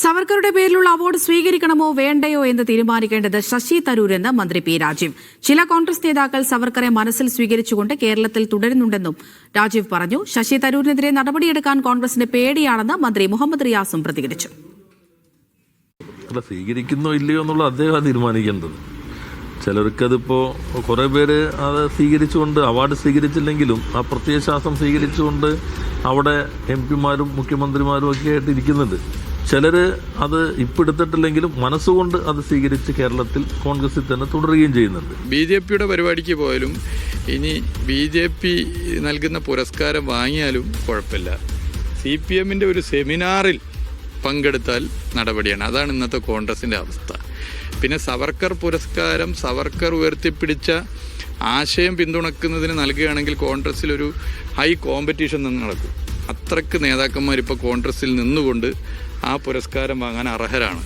സവർക്കറുടെ പേരിലുള്ള അവാർഡ് സ്വീകരിക്കണമോ വേണ്ടയോ എന്ന് തീരുമാനിക്കേണ്ടത് ശശി തരൂർ എന്ന് മന്ത്രി പി രാജീവ്. ചില കോൺഗ്രസ് നേതാക്കൾ സവർക്കറെ മനസ്സിൽ സ്വീകരിച്ചുകൊണ്ട് കേരളത്തിൽ തുടരുന്നുണ്ടെന്നും രാജീവ് പറഞ്ഞു ശശി തരൂരിനെതിരെ നടപടിയെടുക്കാൻ കോൺഗ്രസിന് പേടിയാണെന്ന് മന്ത്രി മുഹമ്മദ് റിയാസും പ്രതികരിച്ചു. സ്വീകരിക്കുന്നോ ഇല്ലയോ എന്നുള്ള അദ്ദേഹം തീരുമാനിക്കേണ്ടത്. ചിലർക്കതിപ്പോൾ കുറേ പേര് അത് സ്വീകരിച്ചുകൊണ്ട് അവാർഡ് സ്വീകരിച്ചില്ലെങ്കിലും ആ പ്രത്യയശാസ്ത്രം സ്വീകരിച്ചുകൊണ്ട് അവിടെ എം പിമാരും മുഖ്യമന്ത്രിമാരും ഒക്കെ ആയിട്ട് ഇരിക്കുന്നുണ്ട്. ചിലർ അത് ഇപ്പം എടുത്തിട്ടില്ലെങ്കിലും മനസ്സുകൊണ്ട് അത് സ്വീകരിച്ച് കേരളത്തിൽ കോൺഗ്രസിൽ തന്നെ തുടരുകയും ചെയ്യുന്നുണ്ട്. ബി ജെ പിയുടെ പരിപാടിക്ക് പോയാലും ഇനി ബി ജെ പി നൽകുന്ന പുരസ്കാരം വാങ്ങിയാലും കുഴപ്പമില്ല. സി പി എമ്മിന്റെ ഒരു സെമിനാറിൽ പങ്കെടുത്താൽ നടപടിയാണ്. അതാണ് ഇന്നത്തെ കോൺഗ്രസിന്റെ അവസ്ഥ. പിന്നെ സവർക്കർ പുരസ്കാരം സവർക്കർ ഉയർത്തിപ്പിടിച്ച ആശയം പിന്തുണക്കുന്നതിന് നൽകുകയാണെങ്കിൽ കോൺഗ്രസ്സിലൊരു ഹൈ കോമ്പറ്റീഷൻ നിന്ന് നടക്കും. അത്രയ്ക്ക് നേതാക്കന്മാരിപ്പോൾ കോൺഗ്രസിൽ നിന്നുകൊണ്ട് ആ പുരസ്കാരം വാങ്ങാൻ അർഹരാണ്.